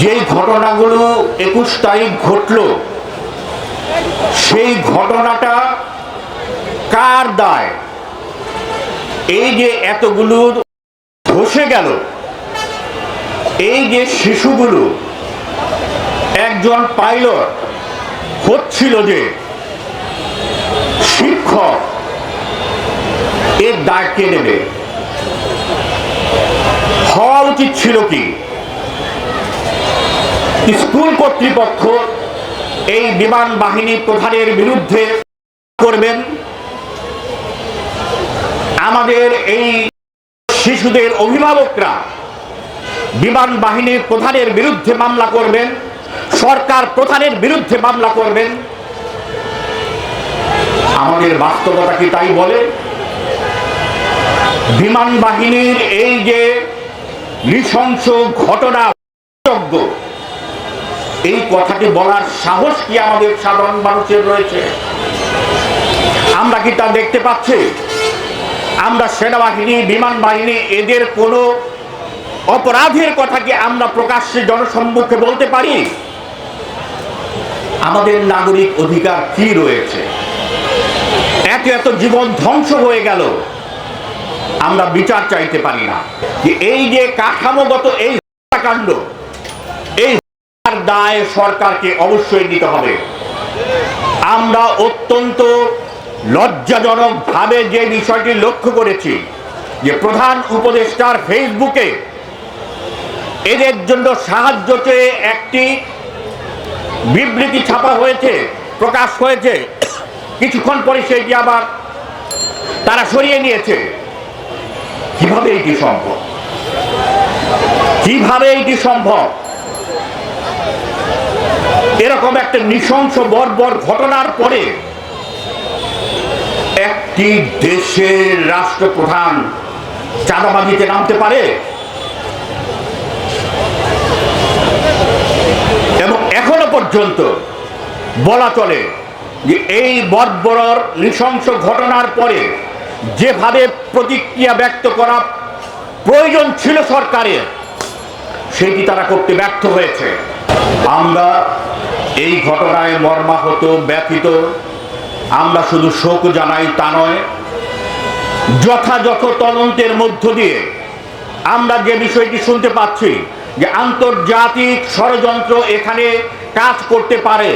যেই ঘটনাগুলো একুশ তারিখ ঘটল, সেই ঘটনাটা কার দায়? এই যে এতগুলো ধসে গেল, এই যে শিশুগুলো, একজন পাইলট হচ্ছিল যে শিক্ষক, এর দায় কে নেবে? হওয়া উচিত ছিল কি? স্কুল কর্তৃপক্ষ এই বিমান বাহিনী প্রধানের বিরুদ্ধে করবেন। আমাদের এই শিশুদের অভিভাবকরা বিমান বাহিনীর প্রধানের বিরুদ্ধে মামলা করবেন, সরকার প্রধানের বিরুদ্ধে মামলা করবেন। আমাদের বাস্তবতা কি তাই বলে? বিমান বাহিনীর এই যে নৃশংস ঘটনা এই কথাটি বলার সাহস কি আমাদের সাধারণ মানুষের রয়েছে? আমরা কি তা দেখতে পাচ্ছি? আমরা সেনাবাহিনী, বিমান বাহিনী, এদের কোনো অপরাধের কথা কি আমরা প্রকাশ্যে জনসম্মুখে বলতে পারি? আমাদের নাগরিক অধিকার কি রয়েছে? এত এত জীবন ধ্বংস হয়ে গেল, আমরা বিচার চাইতে পারি না। এই যে কাঠামোগত এই হত্যাকাণ্ড হত্যার দায় সরকারকে অবশ্যই নিতে হবে। আমরা অত্যন্ত লজ্জাজনক ভাবে যে বিষয়টি লক্ষ্য করেছি, যে প্রধান উপদেষ্টার ফেসবুকে এদের জন্য সাহায্য চেয়ে একটি বিবৃতি ছাপা হয়েছে, প্রকাশ হয়েছে। কিছুক্ষণ পরে সেটি আবার তারা সরিয়ে নিয়েছে। কীভাবে এটি সম্ভব? কীভাবে এটি সম্ভব? এরকম একটা নৃশংস বর্বর ঘটনার পরে একটি দেশের রাষ্ট্রপ্রধান চাঁদাবাজিতে নামতে পারে এবং এখনও পর্যন্ত বলা চলে যে এই বর্বর নৃশংস ঘটনার পরে যেভাবে প্রতিক্রিয়া ব্যক্ত করা প্রয়োজন ছিল সরকারের, সেটি তারা করতে ব্যর্থ হয়েছে। আমরা এই ঘটনায় মর্মাহত, ব্যথিত, আমরা শুধু শোক জানাই তা নয়, যথাযথ তদন্তের মধ্য দিয়ে আমরা যে বিষয়টি শুনতে পাচ্ছি যে আন্তর্জাতিক ষড়যন্ত্র এখানে কাজ করতে পারে,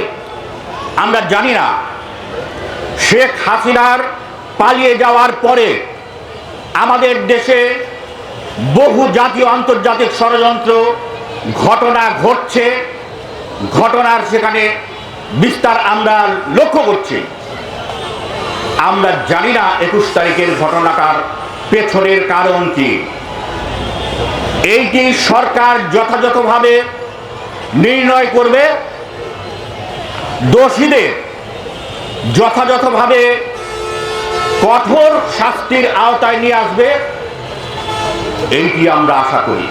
আমরা জানি না। শেখ হাসিনার পালিয়ে যাওয়ার পরে আমাদের দেশে বহু জাতীয় আন্তর্জাতিক ষড়যন্ত্র, ঘটনা ঘটছে। ঘটনার সেখানে বিস্তার আমরা লক্ষ্য করছি। আমরা জানি না একুশ তারিখের ঘটনাটার পেছনের কারণ কি। এইটি সরকার যথাযথভাবে নির্ণয় করবে। দোষীদের যথাযথভাবে কঠোর শাস্তির আওতায় নিয়ে আসবে। এইটি আমরা আশা করি।